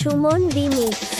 Suman remix